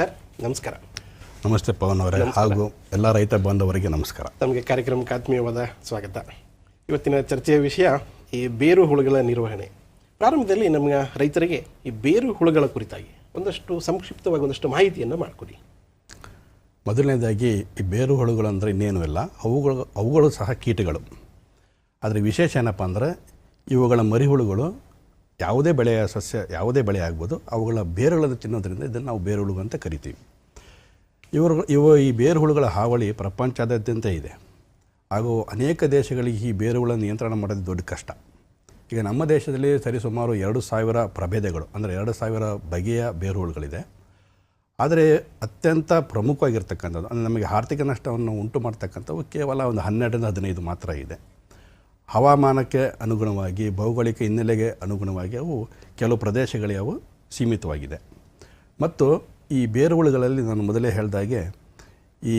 Sir ನಮಸ್ಕಾರ. ನಮಸ್ತೆ ಪವನ್ ಅವರೇ. ಹಾಗೂ ಎಲ್ಲ ರೈತ ಬಾಂಧವರಿಗೆ ನಮಸ್ಕಾರ. ತಮಗೆ ಕಾರ್ಯಕ್ರಮಕ್ಕೆ ಆತ್ಮೀಯವಾದ ಸ್ವಾಗತ. ಇವತ್ತಿನ ಚರ್ಚೆಯ ವಿಷಯ ಈ ಬೇರು ಹುಳುಗಳ ನಿರ್ವಹಣೆ. ಪ್ರಾರಂಭದಲ್ಲಿ ನಮ್ಮ ರೈತರಿಗೆ ಈ ಬೇರು ಹುಳುಗಳ ಕುರಿತಾಗಿ ಒಂದಷ್ಟು ಸಂಕ್ಷಿಪ್ತವಾಗಿ ಒಂದಷ್ಟು ಮಾಹಿತಿಯನ್ನು ಮಾಡಿಕೊಡಿ. ಮೊದಲನೇದಾಗಿ ಈ ಬೇರು ಹುಳುಗಳು ಅಂದರೆ ಇನ್ನೇನೂ ಇಲ್ಲ. ಅವುಗಳು ಅವುಗಳು ಸಹ ಕೀಟಗಳು. ಆದರೆ ವಿಶೇಷ ಏನಪ್ಪ ಅಂದರೆ ಇವುಗಳ ಮರಿಹುಳುಗಳು ಯಾವುದೇ ಬೆಳೆಯ ಸಸ್ಯ ಯಾವುದೇ ಬೆಳೆ ಆಗ್ಬೋದು, ಅವುಗಳ ಬೇರುಗಳನ್ನು ತಿನ್ನೋದ್ರಿಂದ ಇದನ್ನು ನಾವು ಬೇರುಹುಳು ಅಂತ ಕರಿತೀವಿ. ಇವರು, ಇವು ಈ ಬೇರುಹುಳುಗಳ ಹಾವಳಿ ಪ್ರಪಂಚದಾದ್ಯಂತ ಇದೆ. ಹಾಗೂ ಅನೇಕ ದೇಶಗಳಿಗೆ ಈ ಬೇರುಗಳನ್ನು ನಿಯಂತ್ರಣ ಮಾಡೋದು ದೊಡ್ಡ ಕಷ್ಟ. ಈಗ ನಮ್ಮ ದೇಶದಲ್ಲಿ ಸರಿಸುಮಾರು ಎರಡು ಸಾವಿರ ಪ್ರಭೇದಗಳು, ಅಂದರೆ ಎರಡು ಸಾವಿರ ಬಗೆಯ ಬೇರುಹುಳುಗಳಿದೆ. ಆದರೆ ಅತ್ಯಂತ ಪ್ರಮುಖವಾಗಿರ್ತಕ್ಕಂಥದ್ದು, ಅಂದರೆ ನಮಗೆ ಆರ್ಥಿಕ ನಷ್ಟವನ್ನು ಉಂಟು ಮಾಡ್ತಕ್ಕಂಥವು ಕೇವಲ ಒಂದು ಹನ್ನೆರಡರಿಂದ ಹದಿನೈದು ಮಾತ್ರ ಇದೆ. ಹವಾಮಾನಕ್ಕೆ ಅನುಗುಣವಾಗಿ, ಭೌಗೋಳಿಕ ಹಿನ್ನೆಲೆಗೆ ಅನುಗುಣವಾಗಿ ಅವು ಕೆಲವು ಪ್ರದೇಶಗಳಿಗೆ ಅವು ಸೀಮಿತವಾಗಿದೆ. ಮತ್ತು ಈ ಬೇರುಹುಳುಗಳಲ್ಲಿ ನಾನು ಮೊದಲೇ ಹೇಳಿದಾಗೆ, ಈ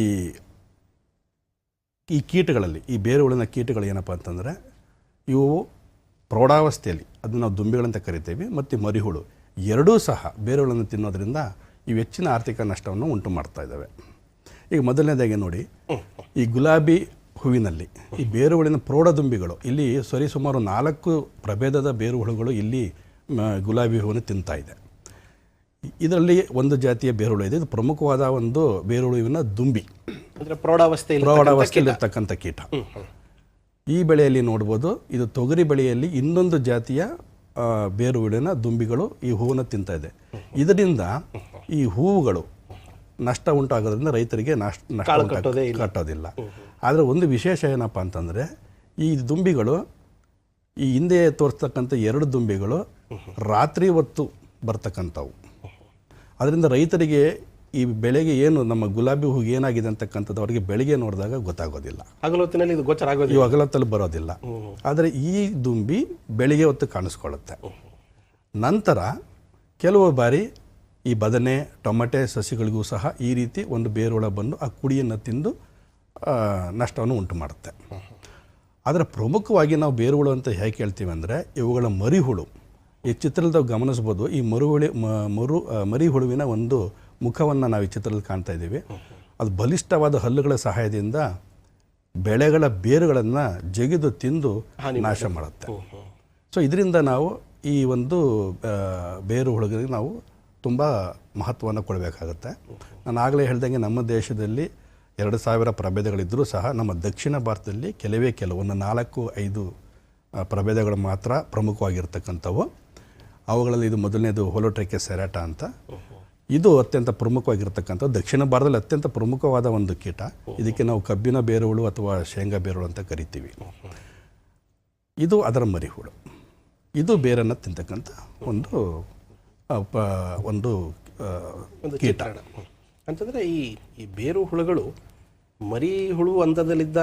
ಈ ಕೀಟಗಳಲ್ಲಿ, ಈ ಬೇರುಹುಳಿನ ಕೀಟಗಳು ಏನಪ್ಪ ಅಂತಂದರೆ, ಇವು ಪ್ರೌಢಾವಸ್ಥೆಯಲ್ಲಿ ಅದನ್ನು ನಾವು ದುಂಬಿಗಳಂತ ಕರಿತೇವೆ, ಮತ್ತು ಮರಿಹುಳು, ಎರಡೂ ಸಹ ಬೇರುಗಳನ್ನು ತಿನ್ನೋದ್ರಿಂದ ಇವು ಹೆಚ್ಚಿನ ಆರ್ಥಿಕ ನಷ್ಟವನ್ನು ಉಂಟು ಮಾಡ್ತಾ ಇದ್ದಾವೆ. ಈಗ ಮೊದಲನೇದಾಗಿ ನೋಡಿ, ಈ ಗುಲಾಬಿ ಹೂವಿನಲ್ಲಿ. ಈ ಬೇರುಹುಳಿನ ಪ್ರೌಢದುಂಬಿಗಳು ಇಲ್ಲಿ ಸರಿ ಸುಮಾರು ನಾಲ್ಕು ಪ್ರಭೇದದ ಬೇರುಹುಳುಗಳು ಇಲ್ಲಿ ಗುಲಾಬಿ ಹೂವನ್ನು ತಿಂತಾ ಇದೆ. ಇದರಲ್ಲಿ ಒಂದು ಜಾತಿಯ ಬೇರುಹುಳು ಇದೆ. ಇದು ಪ್ರಮುಖವಾದ ಒಂದು ಬೇರುಹುಳುವಿನ ದುಂಬಿ. ಅಂದರೆ ಪ್ರೌಢಾವಸ್ಥೆಯಲ್ಲಿ ಪ್ರೌಢಾವಸ್ಥೆಯಲ್ಲಿರ್ತಕ್ಕಂಥ ಕೀಟ. ಈ ಬೆಳೆಯಲ್ಲಿ ನೋಡ್ಬೋದು ಇದು ತೊಗರಿ ಬೆಳೆಯಲ್ಲಿ ಇನ್ನೊಂದು ಜಾತಿಯ ಬೇರುಳಿನ ಬೇರುಹುಳಿನ ದುಂಬಿಗಳು ಈ ಹೂವನ್ನು ತಿಂತಾ ಇದೆ. ಇದರಿಂದ ಈ ಹೂವುಗಳು ನಷ್ಟ ಉಂಟಾಗೋದ್ರಿಂದ ರೈತರಿಗೆ ನಷ್ಟ ಕಟ್ಟೋದಿಲ್ಲ. ಆದರೆ ಒಂದು ವಿಶೇಷ ಏನಪ್ಪ ಅಂತಂದರೆ ಈ ದುಂಬಿಗಳು ಈ ಹಿಂದೆ ತೋರಿಸ್ತಕ್ಕಂಥ ಎರಡು ದುಂಬಿಗಳು ರಾತ್ರಿ ಹೊತ್ತು ಬರ್ತಕ್ಕಂಥವು. ಅದರಿಂದ ರೈತರಿಗೆ ಈ ಬೆಳೆಗೆ ಏನು ನಮ್ಮ ಗುಲಾಬಿ ಹೂಗೆ ಏನಾಗಿದೆ ಅಂತಕ್ಕಂಥದ್ದು ಅವರಿಗೆ ಬೆಳಿಗ್ಗೆ ನೋಡಿದಾಗ ಗೊತ್ತಾಗೋದಿಲ್ಲ. ಹಗಲೊತ್ತಿನಲ್ಲಿ ಇದು ಗೋಚರ ಆಗೋದಿಲ್ಲ. ಇವು ಹಗಲೊತ್ತಲ್ಲಿ ಬರೋದಿಲ್ಲ. ಆದರೆ ಈ ದುಂಬಿ ಬೆಳಿಗ್ಗೆ ಹೊತ್ತು ಕಾಣಿಸ್ಕೊಳ್ಳುತ್ತೆ. ನಂತರ ಕೆಲವು ಬಾರಿ ಈ ಬದನೆ ಟೊಮೆಟೆ ಸಸಿಗಳಿಗೂ ಸಹ ಈ ರೀತಿ ಒಂದು ಬೇರುಳ ಬಂದು ಆ ಕುಡಿಯನ್ನು ತಿಂದು ನಷ್ಟವನ್ನು ಉಂಟು ಮಾಡುತ್ತೆ. ಆದರೆ ಪ್ರಮುಖವಾಗಿ ನಾವು ಬೇರುಹುಳು ಅಂತ ಹೇಗೆ ಹೇಳ್ತೀವಿ ಅಂದರೆ ಇವುಗಳ ಮರಿಹುಳು. ಈ ಚಿತ್ರದಲ್ಲಿ ಗಮನಿಸ್ಬೋದು ಈ ಮರುಹುಳಿ ಮ- ಮರು ಮರಿಹುಳುವಿನ ಒಂದು ಮುಖವನ್ನು ನಾವು ಈ ಚಿತ್ರದಲ್ಲಿ ಕಾಣ್ತಾ ಇದ್ದೀವಿ. ಅದು ಬಲಿಷ್ಠವಾದ ಹಲ್ಲುಗಳ ಸಹಾಯದಿಂದ ಬೆಳೆಗಳ ಬೇರುಗಳನ್ನು ಜಗಿದು ತಿಂದು ನಾಶ ಮಾಡುತ್ತೆ. ಸೊ ಇದರಿಂದ ನಾವು ಈ ಒಂದು ಬೇರು ಹುಳುಗಳಿಗೆ ನಾವು ತುಂಬ ಮಹತ್ವವನ್ನು ಕೊಡಬೇಕಾಗತ್ತೆ. ನಾನು ಆಗಲೇ ಹೇಳ್ದಂಗೆ ನಮ್ಮ ದೇಶದಲ್ಲಿ ಎರಡು ಸಾವಿರ ಪ್ರಭೇದಗಳಿದ್ದರೂ ಸಹ ನಮ್ಮ ದಕ್ಷಿಣ ಭಾರತದಲ್ಲಿ ಕೆಲವೇ ಕೆಲವು, ಒಂದು ನಾಲ್ಕು, ಐದು ಪ್ರಭೇದಗಳು ಮಾತ್ರ ಪ್ರಮುಖವಾಗಿರ್ತಕ್ಕಂಥವು. ಅವುಗಳಲ್ಲಿ ಇದು ಮೊದಲನೇದು ಹೊಲೋಟ್ರೆಕೆ ಸೆರಾಟ ಅಂತ. ಇದು ಅತ್ಯಂತ ಪ್ರಮುಖವಾಗಿರ್ತಕ್ಕಂಥ, ದಕ್ಷಿಣ ಭಾರತದಲ್ಲಿ ಅತ್ಯಂತ ಪ್ರಮುಖವಾದ ಒಂದು ಕೀಟ. ಇದಕ್ಕೆ ನಾವು ಕಬ್ಬಿನ ಬೇರುಳು ಅಥವಾ ಶೇಂಗಾ ಬೇರುಳು ಅಂತ ಕರಿತೀವಿ. ಇದು ಅದರ ಮರಿಹುಳು. ಇದು ಬೇರನ್ನು ತಿಂತಕ್ಕಂಥ ಒಂದು ಒಂದು ಒಂದು ಕೀಟ ಅಂತಂದರೆ ಈ ಈ ಬೇರು ಹುಳುಗಳು ಮರಿ ಹುಳು ಹಂತದಲ್ಲಿದ್ದಾಗ